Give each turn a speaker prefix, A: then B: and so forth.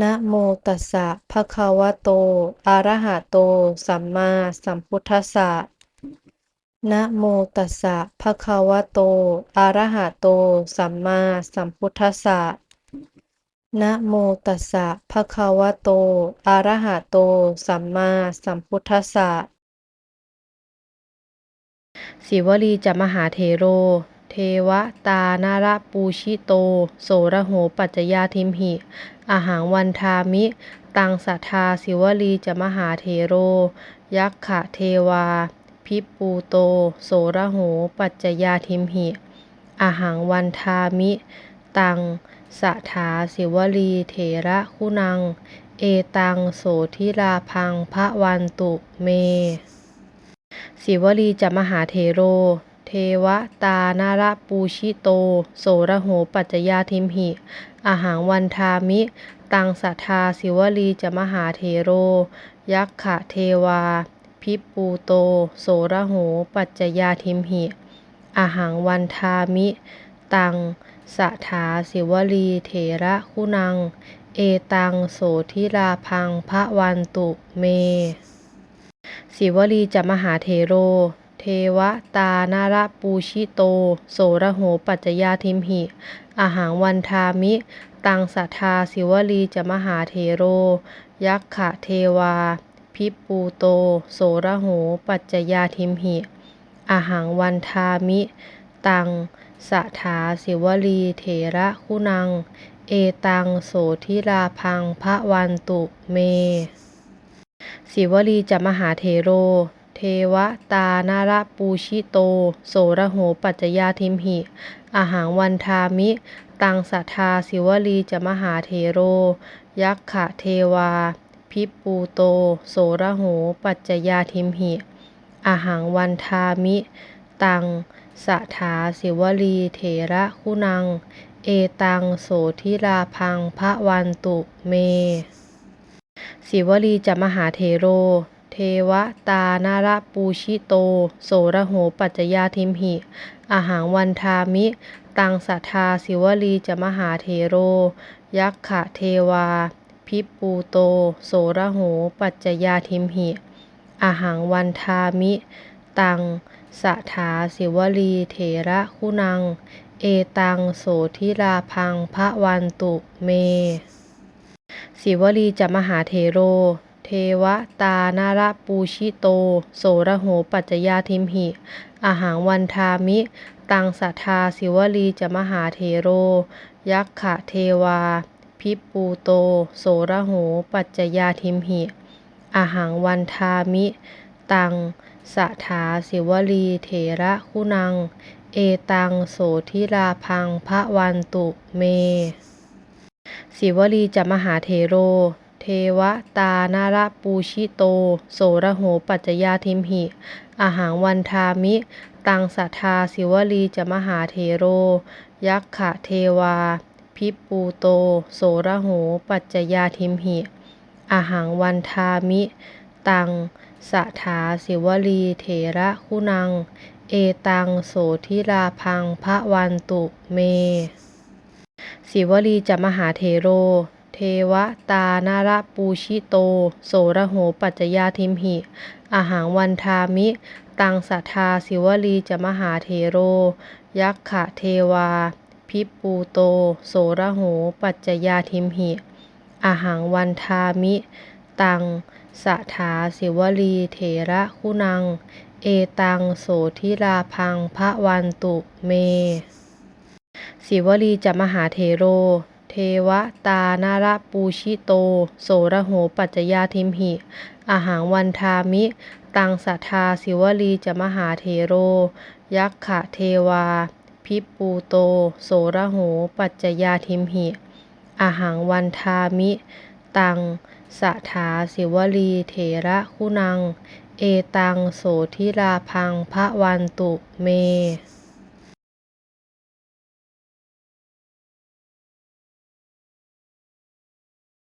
A: นะโมตัสสะภะคะวะโต อะระหะโต สัมมาสัมพุทธัสสะ นะโมตัสสะภะคะวะโต อะระหะโต สัมมาสัมพุทธัสสะ นะโมตัสสะภะคะวะโต อะระหะโต สัมมาสัมพุทธัสสะ
B: ศิวลีจมหาเถโร เทวตานาระปูชิโต โสระโหปัจจยาทิมหิอาหังวันทามิ ตังสัทธาศิวลีจมหาเถโร ยักขะเทวา พิปูโต โสระโหปัจจยาทิมหิอาหังวันทามิ ตังสัทธาศิวลีเถระคุณัง เอตังโสทิราพังพระวันตุเมศิวลีจมหาเถโร เทวตานาระปูชิโต โสระโหปัจจยาทิมหิ อาหังวันทามิ ตังสัทธาศิวลีจมหาเถโร ยักขะเทวา พิปูโต โสระโหปัจจยาทิมหิ อาหังวันทามิ ตังสัทธาศิวลีเถระคุณัง เอตังโสทิราพังพระวันตุเมศิวลีจมหาเถโร เทวตานาระปูชิโต โสระโหปัจจยาทิมหิอาหังวันทามิ ตังสัทธาศิวลีจมหาเถโร ยักขะเทวา พิปปูโต โสระโหปัจจยาทิมหิอาหังวันทามิ ตังสัทธาศิวลีเถระคุณัง เอตังโสทิราพังพระวันตุเมศิวลีจมหาเถโร เทวตานาระปูชิโต โสระโหปัจจยาทิมหิ อาหังวันทามิ ตังสัทธาศิวลีจะมหาเถโร ยักขะเทวา พิปูโต โสระโหปัจจยาทิมหิอาหังวันทามิ ตังสัทธาศิวลีเถระคุณัง เอตังโสทิราพังพระวันตุเมศิวลีจะมหาเถโร เทวตานาระปูชิโต โสระโหปัจจยาทิมหิอาหังวันทามิ ตังสัทธาศิวลีจะมหาเถโร ยักขะเทวา พิปปูโต โสระโหปัจจยาทิมหิอาหังวันทามิ ตังสัทธาศิวลีเถระคุณัง เอตังโสทิราพังพระวันตุเมศิวลีจะมหาเถโร เทวตานาระปูชิโต โสระโหปัจจยาทิมหิ อาหังวันทามิ ตังสัทธาศิวลีจมหาเถโร ยักขะเทวา พิปูโต โสระโหปัจจยาทิมหิอาหังวันทามิ ตังสัทธาศิวลีเถระคุณัง เอตังโสทิราพังพระวันตุเมศิวลีจมหาเถโร เทวตานาระปูชิโต โสระโหปัจจยาทิมหิ อาหังวันทามิ ตังสัทธาศิวลีจมหาเถโร ยักขะเทวา พิปูโต โสระโหปัจจยาทิมหิ อาหังวันทามิ ตังสัทธาศิวลีเถระคุณัง เอตังโสทิราพังพระวันตุเมศิวลีจมหาเถโร วตานาระปูชิโต โสระโหปัจจยาทิมหิ อาหังวันทามิ ตังสัทธาศิวลีจะมหาเถโร ยักขะเทวา พิปูโต โสระโหปัจจยาทิมหิอาหังวันทามิ ตังสัทธาศิวลีเถระคุณัง เอตังโสทิราพังพระวันตุเมศิวลีจะมหาเถโร เทวตานาระปูชิโต โสระโหปัจจยาทิมหิอาหังวันทามิ ตังสัทธาศิวลีจมหาเถโร ยักขะเทวา พิปปูโต โสระโหปัจจยาทิมหิอาหังวันทามิ ตังสัทธาศิวลีเถระคุณัง เอตังโสทิราพังพระวันตุเม